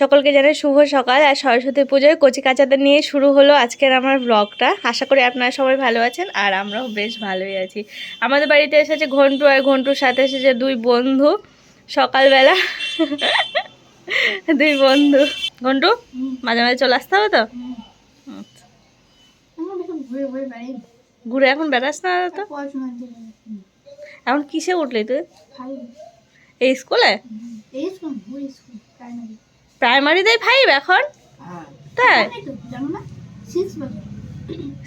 সকলকে জানাই শুভ সকাল আর সরস্বতী পুজোয় কচি কাচাদের নিয়ে শুরু হলো আজকের আমার ব্লগটা আশা করি আপনারা সবাই ভালো আছেন আর আমরাও বেশ ভালোই আছি। আমাদের বাড়িতে এসেছে ঘন্টু আর ঘন্টুর সাথে এসেছে দুই বন্ধু সকালবেলা। দুই বন্ধু। ঘন্টু মাঝে মাঝে চলে আসতে হবে তো? আচ্ছা। ঘুরে এখন বেড়াস না তো? এখন কিসে উঠলি তুই? এই স্কুলে? প্রাইমারিতেই ফাইভ এখন? তাই? জানোই তো জানো না?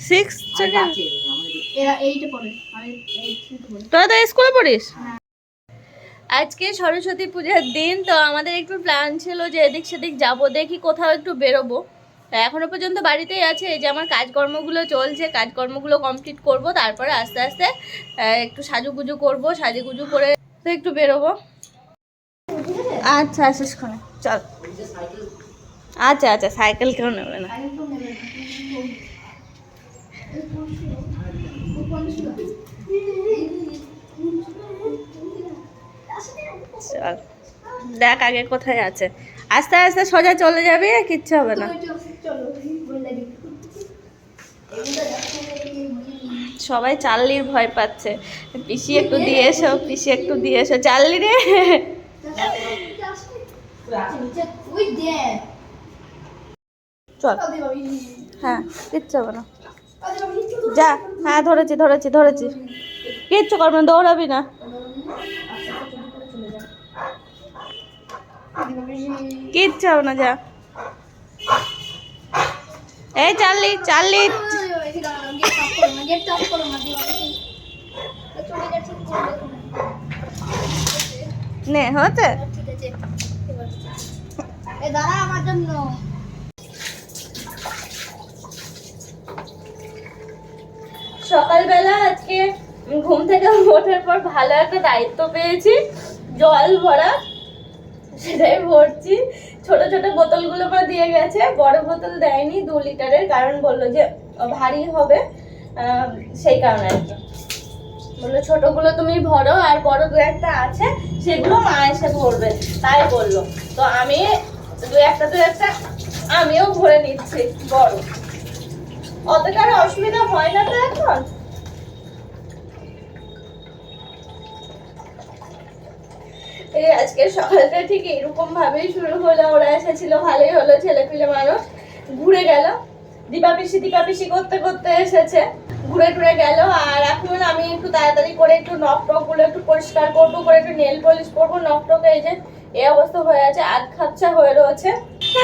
সিক্স তোরা তো স্কুলে পড়িস? হ্যাঁ। আজকে সরস্বতী পূজার দিন তো আমাদের একটু প্ল্যান ছিল যে এদিক সেদিক যাব দেখি কোথাও একটু বেরোবো। তা এখনও পর্যন্ত বাড়িতেই আছে এই যে আমার কাজকর্মগুলো চলছে কাজকর্মগুলো কমপ্লিট করব তারপরে আস্তে আস্তে একটু সাজুগুজু করব সাজুগুজু করে তো একটু বেরোবো। আচ্ছা আসিস ক্ষণে চল। আচ্ছা আচ্ছা সাইকেল কেউ নেবে না। চল। দেখ আগে কোথায় আছে। আস্তে আস্তে সোজা চলে যাবি, কিচ্ছু হবে না। সবাই চাল্লির ভয় পাচ্ছে। পিসি একটু দিয়ে এসো, পিসি একটু দিয়ে এসো। চাল্লি রে। চল। হ্যাঁ কিচ্ছু হবে না। যা হ্যাঁ ধরেছি ধরেছি ধরেছি। কিচ্ছু করবে না, দৌড়াবি না। কিচ্ছু হবে না, যা। এই চাল্লি চাল্লি। গেট অফ নে জন্য। সকালবেলা আজকে ঘুম থেকে ওঠার পর ভালো একটা দায়িত্ব পেয়েছি, জল ভরা, সেটাই ভরছি। ছোট ছোট বোতলগুলো করে দিয়ে গেছে, বড় বোতল দেয়নি, দু লিটারের, কারণ বলল যে ভারী হবে সেই কারণে আর কি। বলল, ছোটগুলো তুমি ভরো আর বড় দু একটা আছে, সেগুলো মা এসে ভরবে। তাই বলল। তো আমি দু একটা দু একটা, আমিও ভরে নিচ্ছি, বড়। অতটা অসুবিধা হয় না তো এখন। এই আজকে সকালটা ঠিক এরকম ভাবেই শুরু হলো। ওরা এসেছিল, ভালোই হলো ছেলে পিলে মানুষ। ঘুরে গেল। দীপা পিসি দীপা পিসি করতে করতে এসেছে। ঘুরে টুরে গেল, আর এখন আমি একটু তাড়াতাড়ি করে একটু নখ টকগুলো একটু পরিষ্কার করব, করে একটু নেল পলিশ করব। নখ টক এই যে, এই অবস্থা হয়ে আছে, আধ খাপচা হয়ে রয়েছে।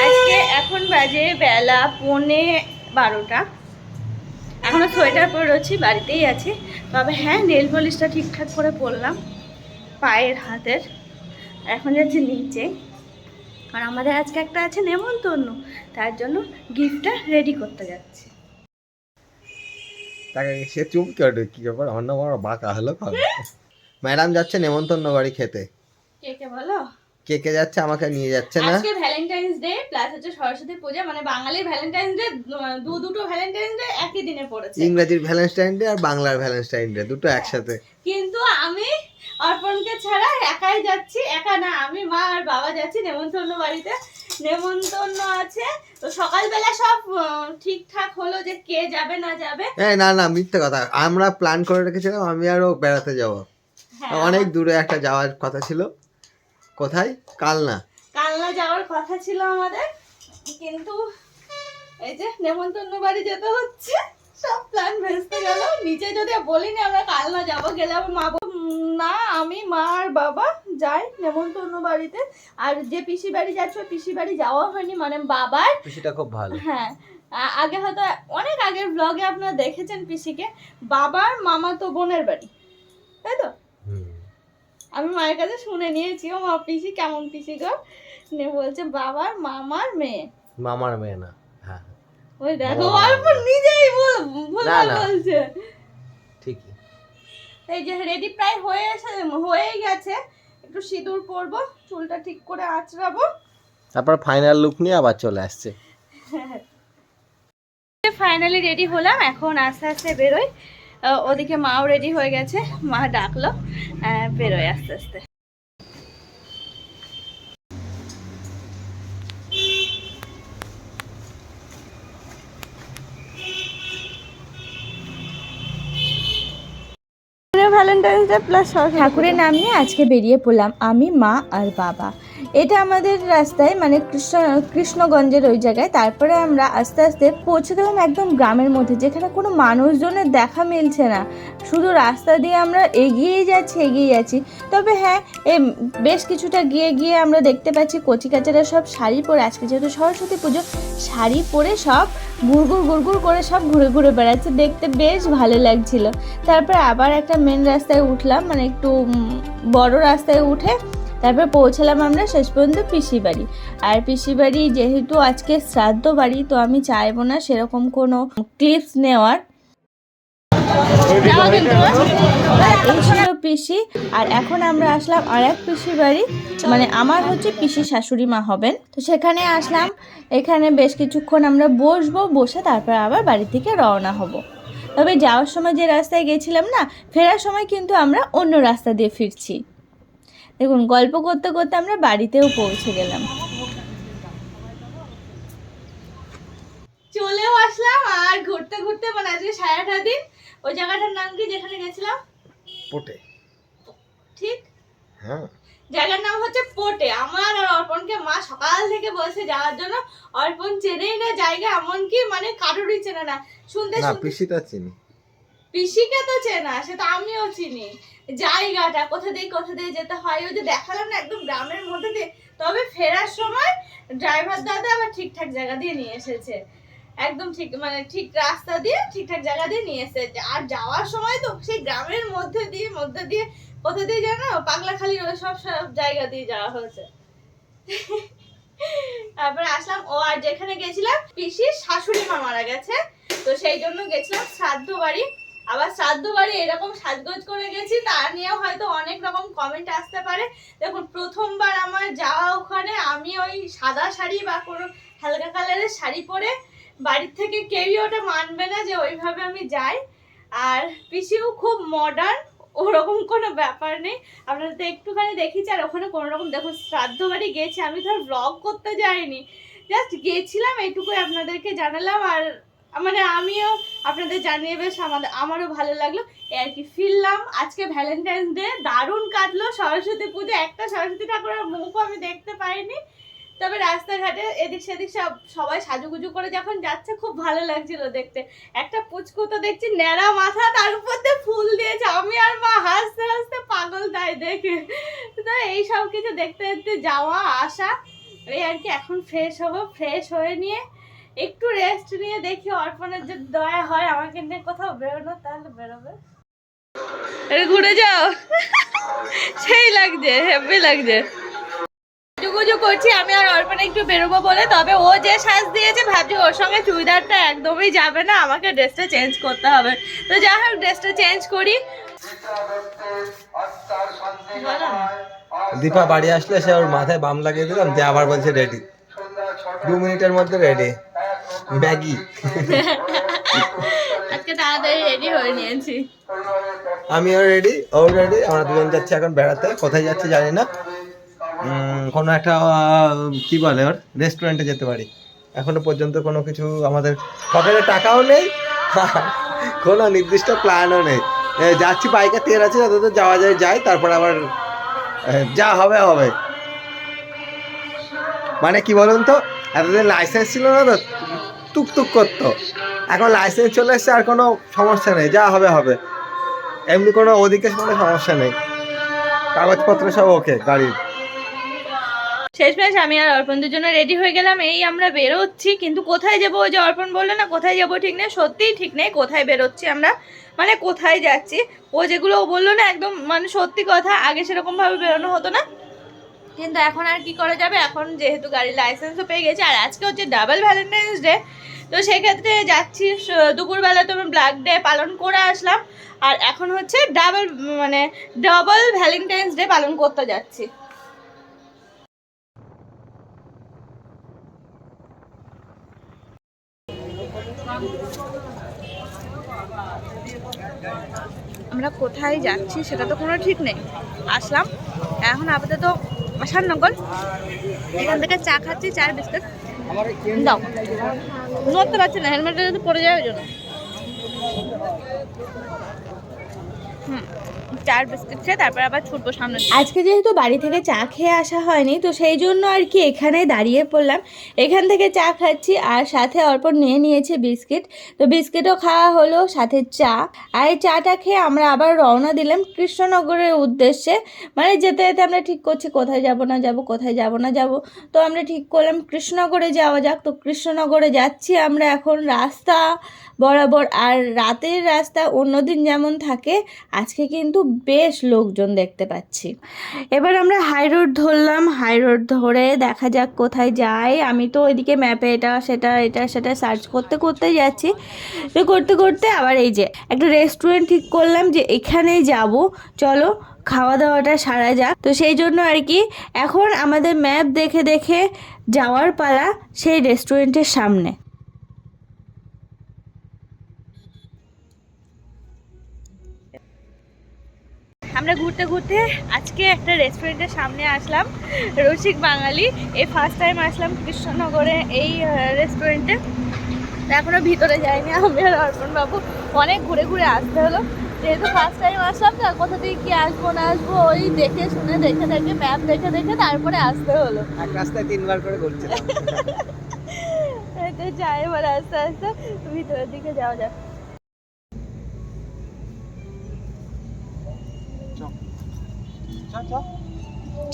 আজকে এখন বাজে বেলা পৌনে বারোটা। এখনও সোয়েটার পরে রয়েছি, বাড়িতেই আছি। তবে হ্যাঁ নেল পলিশটা ঠিকঠাক করে পরলাম, পায়ের হাতের। এখন যাচ্ছি নিচে। আর আমাদের আজকে একটা আছে নেমন্তন্ন, তার জন্য গিফটটা রেডি করতে যাচ্ছি। তাকে সে চুপ কি ব্যাপার? নাম আমার বাঁকা হলো ম্যাডাম যাচ্ছে নেমন্তন্ন বাড়ি খেতে। কে কে বলো? কে কে যাচ্ছে আমাকে নিয়ে যাচ্ছে না? আজকে ভ্যালেন্টাইন্স ডে প্লাস হচ্ছে সরস্বতী পূজা মানে বাঙালির ভ্যালেন্টাইন্স ডে দু দুটো ভ্যালেন্টাইন্স ডে একই দিনে পড়েছে। ইংরেজির ভ্যালেন্টাইন ডে আর বাংলার ভ্যালেন্টাইন ডে দুটো একসাথে। কিন্তু আমি অর্পণকে ছাড়া একাই যাচ্ছি একা না আমি মা আর বাবা যাচ্ছি নেমন্তন্ন বাড়িতে। নেমন্তন্ন আছে। তো সকালবেলা সব ঠিকঠাক হলো যে কে যাবে না যাবে? এই না না মিথ্যে কথা। আমরা প্ল্যান করে রেখেছিলাম আমি আরও বেড়াতে যাব। হ্যাঁ অনেক দূরে একটা যাওয়ার কথা ছিল। কোথায়? কালনা। কালনা যাওয়ার কথা ছিল আমাদের। কিন্তু এই যে নেমন্তন্ন বাড়ি যেতে হচ্ছে সব প্ল্যান ভেস্তে গেল। নিচে যদি বলিনি আমরা কালনা যাব গেলে আবার মা না আমি মা আর বাবা যাই নেমন্তন্ন বাড়িতে। আর যে পিসি বাড়ি যাচ্ছে পিসি বাড়ি যাওয়া হয়নি মানে বাবার। খুশিটা খুব ভালো। হ্যাঁ আগে হয়তো অনেক আগের ব্লগে আপনারা দেখেছেন পিসিকে। বাবার মামা তো বোনের বাড়ি তাই তো? আমি মায়ের কাছে শুনে নিয়েছি ও মা পিসি কেমন পিসি গো? নে বলছে বাবার মামার মেয়ে। মামার মেয়ে না হ্যাঁ। ওই দেখো। অল্প নিজেই বল ভুল। বলছে। ঠিকই। এই যে রেডি প্রায় হয়ে এসে হয়েই গেছে। একটু সিঁদুর পরবো চুলটা ঠিক করে আঁচড়াবো। তারপর ফাইনাল লুক নিয়ে আবার চলে আসছে। ফাইনালি রেডি হলাম এখন আস্তে আস্তে বেরোই। ওদিকে মাও রেডি হয়ে গেছে মা ডাকলো বেরোয় আস্তে আস্তে। ভ্যালেন্টাইন্স ডে প্লাস ঠাকুরের নাম নিয়ে আজকে বেরিয়ে পড়লাম আমি মা আর বাবা। এটা আমাদের রাস্তায় মানে কৃষ্ণ, কৃষ্ণগঞ্জের ওই জায়গায়। তারপরে আমরা আস্তে আস্তে পৌঁছে গেলাম একদম গ্রামের মধ্যে, যেখানে কোনো মানুষজনের দেখা মিলছে না। শুধু রাস্তা দিয়ে আমরা এগিয়েই যাচ্ছি এগিয়ে যাচ্ছি। তবে হ্যাঁ এ বেশ কিছুটা গিয়ে গিয়ে আমরা দেখতে পাচ্ছি কচিকাচারা সব শাড়ি পরে, আজকে যেহেতু সরস্বতী পুজো, শাড়ি পরে সব গুড়গুড় গুড়গুড় করে সব ঘুরে ঘুরে বেড়াচ্ছে, দেখতে বেশ ভালো লাগছিল। তারপর আবার একটা মেন রাস্তায় উঠলাম মানে একটু বড় রাস্তায় উঠে তারপর পৌঁছালাম আমরা শেষ পর্যন্ত পিসি বাড়ি। আর পিসি বাড়ি যেহেতু আজকে শ্রাদ্ধ বাড়ি তো আমি চাইব না সেরকম কোনো ক্লিপস নেওয়ার। এই ছিল পিসি। আর এখন আমরা আসলাম আর এক পিসি বাড়ি মানে আমার হচ্ছে পিসি শাশুড়ি মা হবেন। তো সেখানে আসলাম। এখানে বেশ কিছুক্ষণ আমরা বসবো বসে তারপর আবার বাড়ি থেকে রওনা হব। তবে যাওয়ার সময় যে রাস্তায় গেছিলাম না ফেরার সময় কিন্তু আমরা অন্য রাস্তা দিয়ে ফিরছি। দেখুন গল্প করতে করতে আমরা বাড়িতেও পৌঁছে গেলাম। চলেও আসলাম আর ঘুরতে ঘুরতে মানে আজকে সারাটা দিন ওই জায়গাটার নাম কি যেখানে গেছিলাম? পোটে। ঠিক? হ্যাঁ। জায়গার নাম হচ্ছে পোটে। আমার আর অর্পণকে মা সকাল থেকে বলছে যাওয়ার জন্য। অর্পণ চেনেই না জায়গা এমনকি মানে কারোরই চেনে না। শুনতে না পিসিটা চিনি। পিসিকে তো চেনা, সে তো আমিও চিনি। জায়গাটা, কোথা দিয়ে কোথা দিয়ে যেতে হয়, ওই যে দেখালাম না একদম গ্রামের মধ্যে দিয়ে। তবে ফেরার সময় ড্রাইভার দাদা আবার ঠিকঠাক জায়গা দিয়ে নিয়ে এসেছে। একদম ঠিক মানে ঠিক রাস্তা দিয়ে ঠিকঠাক জায়গা দিয়ে নিয়ে এসেছে। আর যাওয়ার সময় তো সেই গ্রামের মধ্যে দিয়ে মধ্যে দিয়ে, কোথা দিয়ে জানো পাগলাখালির ওই সব সব জায়গা দিয়ে যাওয়া হয়েছে। তারপরে আসলাম, ও আর যেখানে গেছিলাম, পিসির শাশুড়ি মা মারা গেছে। তো সেই জন্য গেছিলাম শ্রাদ্ধ বাড়ি। আবার শ্রাদ্ধ বাড়ি এরকম সাজগোজ করে গেছি, তা নিয়েও হয়তো অনেক রকম কমেন্ট আসতে পারে। দেখুন, প্রথমবার আমার যাওয়া ওখানে, আমি ওই সাদা শাড়ি বা কোনো হালকা কালারের শাড়ি পরে বাড়ির থেকে কেউই ওটা মানবে না যে ওইভাবে আমি যাই। আর পিসিও খুব মডার্ন ওরকম কোনো ব্যাপার নেই। আপনারা তো একটুখানি দেখিছি আর ওখানে কোনো রকম দেখুন, শ্রাদ্ধ বাড়ি গেছি, আমি আর ব্লগ করতে যাইনি। জাস্ট গেছিলাম, এইটুকুই আপনাদেরকে জানালাম, আর মানে আমিও আপনাদের জানিয়ে বেশ আমাদের, আমারও ভালো লাগল। এই আর কি ফিরলাম, আজকে ভ্যালেন্টাইন্স ডে দারুণ কাটলো, সরস্বতী পুজো, একটা সরস্বতী ঠাকুরের মুখও আমি দেখতে পাইনি। তবে রাস্তাঘাটে এদিক সেদিক সব, সবাই সাজুগুজু করে যখন যাচ্ছে, খুব ভালো লাগছিল দেখতে। একটা পুচকু তো দেখছি ন্যাড়া মাথা, তার উপর দিয়ে ফুল দিয়েছে। আমি আর মা হাসতে হাসতে পাগল তাই দেখে। তো এই সব কিছু দেখতে দেখতে যাওয়া, আসা, এই আর কি এখন ফ্রেশ হব ফ্রেশ হয়ে নিয়ে একটু রেস্ট নিয়ে দেখি অর্পণের যে দয়া হয় আমাকে নিয়ে কোথাও বেরোনো তাহলে বেরোবে। ঘুরে যাও। সেই লাগছে হেভি লাগছে। সাজুগুজু করছি আমি আর অর্পণ একটু বেরোবো বলে তবে ও যে সাজ দিয়েছে ভাবছি ওর সঙ্গে চুড়িদারটা একদমই যাবে না আমাকে ড্রেসটা চেঞ্জ করতে হবে। তো যাই হোক ড্রেসটা চেঞ্জ করি। দীপা বাড়ি আসলে সে ওর মাথায় বাম লাগিয়ে দিলাম দিয়ে আবার বলছে রেডি দু মিনিটের মধ্যে রেডি ব্যাগি আজকে তাড়াতাড়ি রেডি হয়ে নিয়েছি। আমিও রেডি ও রেডি আমরা দুজন যাচ্ছি এখন বেড়াতে। কোথায় যাচ্ছি জানি না। কোনো একটা কি বলে ওর? রেস্টুরেন্টে যেতে পারি। এখনও পর্যন্ত কোনো কিছু আমাদের পকেটে টাকাও নেই। কোনো নির্দিষ্ট প্ল্যানও নেই। যাচ্ছি বাইকে তেল আছে যত তো যাওয়া যায় যাই তারপর আবার যা হবে হবে। মানে কি বলুন তো, এতদিন লাইসেন্স ছিল না তো টুক টুক করতো। এখন লাইসেন্স চলে এসছে, আর কোনো সমস্যা নেই, যা হবে হবে। এমনি কোনো ওদিকে কোনো সমস্যা নেই। কাগজপত্র সব ওকে, গাড়ির। শেষমেশ আমি আর অর্পণ জন্য রেডি হয়ে গেলাম। এই আমরা বেরোচ্ছি, কিন্তু কোথায় যাব? ওই যে অর্পণ বলল না, কোথায় যাব ঠিক নেই, সত্যিই ঠিক নেই, কোথায় বেরোচ্ছি আমরা? মানে কোথায় যাচ্ছি? ও যেগুলো বলল না, একদম মানে সত্যি কথা, আগে সেরকমভাবে বেরোনো হতো না। কিন্তু এখন আর কি করা যাবে? এখন যেহেতু গাড়ির লাইসেন্সও পেয়ে গেছে, আর আজকে হচ্ছে ডাবল ভ্যালেন্টাইন্স ডে তো সেক্ষেত্রে যাচ্ছি দুপুরবেলা তো আমি ব্ল্যাক ডে পালন করে আসলাম, আর এখন হচ্ছে ডাবল মানে ডাবল ভ্যালেন্টাইন্স ডে পালন করতে যাচ্ছি। আমরা কোথায় যাচ্ছি সেটা তো কোনো ঠিক নেই। আসলাম, এখন আপাতত আসাননগর এখান থেকে চা খাচ্ছি চার বিস্কুট। দাও। নড়তে পারছি না, হেলমেটটা যদি পড়ে যায় ওই জন্য। চার বিস্কুট খেয়ে তারপর আবার ছুটবো সামনে আজকে যেহেতু বাড়ি থেকে চা খেয়ে আসা হয়নি, তো সেই জন্য আর কি এখানে দাঁড়িয়ে পড়লাম। এখান থেকে চা খাচ্ছি আর সাথে অল্প নিয়ে নিয়েছে বিস্কিট। তো বিস্কিটও খাওয়া হলো, সাথে চা। আর এই চাটা খেয়ে আমরা আবার রওনা দিলাম কৃষ্ণনগরের উদ্দেশ্যে। মানে যেতে যেতে আমরা ঠিক করছি, কোথায় যাব না যাব, কোথায় যাব না যাব। তো আমরা ঠিক করলাম কৃষ্ণনগরে যাওয়া যাক। তো কৃষ্ণনগরে যাচ্ছি আমরা এখন, রাস্তা বরাবর। আর রাতের রাস্তা অন্যদিন যেমন থাকে, আজকে কিন্তু বেশ লোকজন দেখতে পাচ্ছি। এবার আমরা হাই রোড ধরলাম। হাই রোড ধরে দেখা যাক কোথায় যাই। আমি তো ওইদিকে ম্যাপে এটা, সেটা এটা, সেটা সার্চ করতে করতে যাচ্ছি। তো করতে করতে আবার এই যে একটা রেস্টুরেন্ট ঠিক করলাম যে এখানেই যাব। চলো খাওয়া দাওয়াটা সারা যাক। তো সেই জন্য আর কি, এখন আমাদের ম্যাপ দেখে দেখে যাওয়ার পালা সেই রেস্টুরেন্টের সামনে। আমরা ঘুরতে ঘুরতে আজকে একটা রেস্টুরেন্টের সামনে আসলাম রসিক বাঙালি। এই ফার্স্ট টাইম আসলাম কৃষ্ণনগরে এই রেস্টুরেন্টে এখনও ভিতরে যাইনি আমি আর অর্পণ বাবু। অনেক ঘুরে ঘুরে আসতে হলো। যেহেতু ফার্স্ট টাইম আসলাম তো কোথা থেকে কি আসব না আসব ওই দেখে শুনে দেখে দেখে ম্যাপ দেখে দেখে তারপরে আসতে হলো। এক রাস্তায় তিনবার করে ঘুরছিলাম। যাই এবার আস্তে আস্তে ভিতরের দিকে যাওয়া যাক।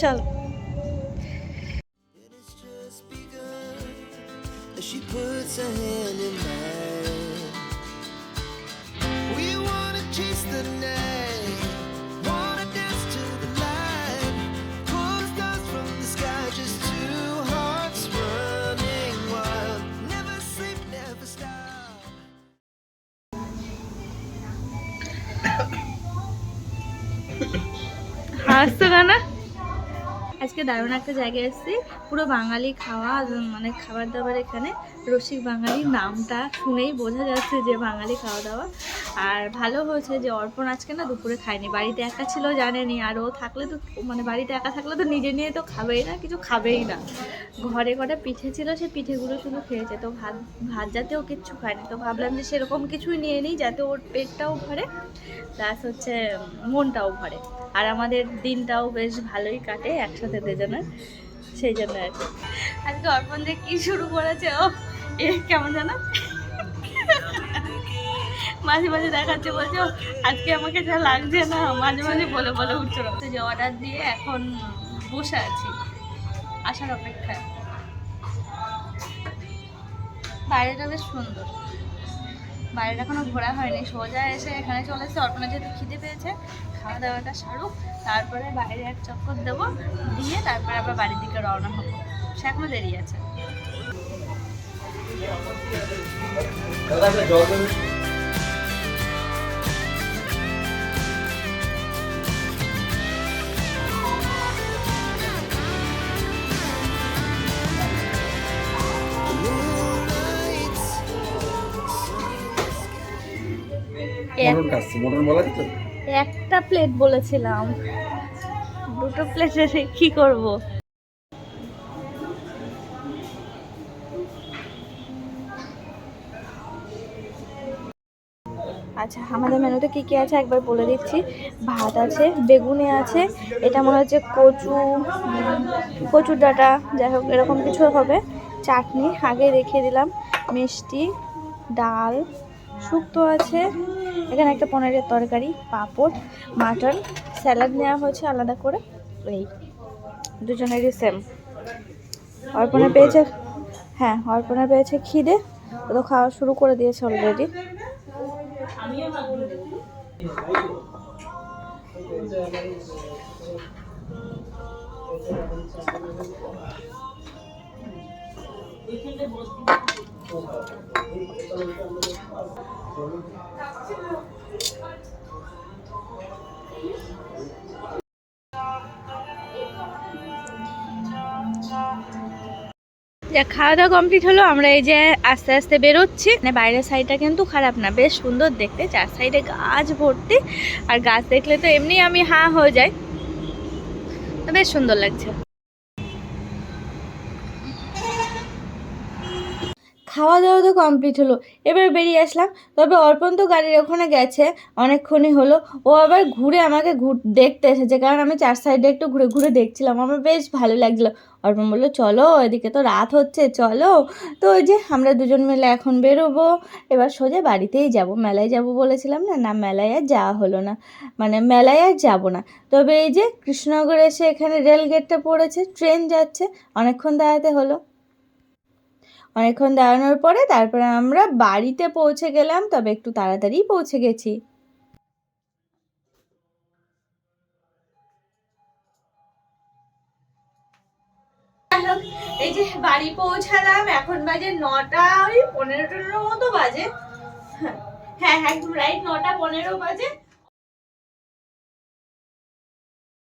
চল It's just begun. As she puts her hand in mine. হাসতো না আজকে দারুণ একটা জায়গায় এসেছি। পুরো বাঙালি খাওয়া মানে খাবার দাবার এখানে। রসিক বাঙালি নামটা শুনেই বোঝা যাচ্ছে যে বাঙালি খাওয়া দাওয়া। আর ভালো হয়েছে যে অর্পণ আজকে না দুপুরে খায়নি। বাড়িতে একা ছিল, জানেনি। আর ও থাকলে তো মানে বাড়িতে একা থাকলে তো নিজে নিয়ে তো খাবেই না, কিছু খাবেই না। ঘরে কটা পিঠে ছিল, সে পিঠেগুলো শুধু খেয়েছে। তো ভাত ভাত জাতীয় কিচ্ছু খায়নি। তো ভাবলাম যে সেরকম কিছুই নিয়ে নিই, যাতে ওর পেটটাও ভরে প্লাস হচ্ছে মনটাও ভরে। আর আমাদের দিনটাও বেশ ভালোই কাটে একসাথে দুজনের, সেই জন্য আর কি। আজকে অর্পণ যে কী শুরু করেছে, ও, এ কেমন জানো? মাঝে মাঝে দেখাচ্ছে, বলছে আজকে আমাকে যা লাগছে না, মাঝে মাঝে বলে বলে উঠছিল তো যে অর্ডার দিয়ে এখন বসে আছি, আসার অপেক্ষায়। বাইরেটা বেশ সুন্দর। বাইরেটা এখনও ঘোরা হয়নি, সোজা এসে এখানে চলে এসে অর্পণা যেহেতু খিদে পেয়েছে খাওয়া দাওয়াটা সারুক, তারপরে বাইরে এক চক্কর দেবো, দিয়ে তারপরে আবার বাড়ির দিকে রওনা হব। সে এখনও দেরি আছে। একটা প্লেট বলেছিলাম। দুটো প্লেটে কি করব? আচ্ছা আমাদের মেনুতে কি কি আছে একবার বলে দিচ্ছি। ভাত আছে, বেগুনে আছে, এটা মনে হচ্ছে কচু, কচুর ডাঁটা, যাই হোক, এরকম কিছু হবে। চাটনি আগে রেখে দিলাম, মিষ্টি, ডাল শুক্তো আছে। এখানে একটা পনিরের তরকারি পাঁপড় মাটন স্যালাড নেওয়া হয়েছে আলাদা করে। এই দুজনেরই সেম অর্পণা পেয়েছে হ্যাঁ অর্পণা পেয়েছে খিদে। ও তো খাওয়া শুরু করে দিয়েছে অলরেডি যা খাওয়া দাওয়া কমপ্লিট হলো, আমরা এই যে আস্তে আস্তে বেরোচ্ছি। মানে বাইরের সাইডটা কিন্তু খারাপ না, বেশ সুন্দর দেখতে। চার সাইডে গাছ ভর্তি, আর গাছ দেখলে তো এমনি আমি হাঁ হয়ে যাই। বেশ সুন্দর লাগছে। খাওয়া দাওয়া তো কমপ্লিট হলো। এবার বেরিয়ে আসলাম। তবে অর্পণ তো গাড়ির ওখানে গেছে, অনেকক্ষণই হলো। ও আবার ঘুরে আমাকে ঘুর, দেখতে এসেছে। কারণ আমি চার সাইডে একটু ঘুরে ঘুরে দেখছিলাম। আমার বেশ ভালো লাগছিল অর্পণ বলল, চলো, এদিকে তো রাত হচ্ছে, চলো। তো ওই যে আমরা দুজন মিলে এখন বেরোবো। এবার সোজা বাড়িতেই যাব। মেলায় যাব বলেছিলাম না? না, মেলায় আর যাওয়া হলো না। মানে মেলায় আর যাব না। তবে এই যে কৃষ্ণনগর এসে এখানে রেল গেটটা পড়েছে, ট্রেন যাচ্ছে, অনেকক্ষণ দাঁড়াতে হলো। অনেকক্ষণ দাঁড়ানোর পরে তারপরে আমরা বাড়িতে পৌঁছে গেলাম, তবে একটু তাড়াতাড়ি পৌঁছে গেছি। এই যে বাড়ি পৌঁছালাম, এখন বাজে নটা, ওই পনেরো টনেরো মতো বাজে। হ্যাঁ হ্যাঁ একদম রাইট নটা পনেরো বাজে।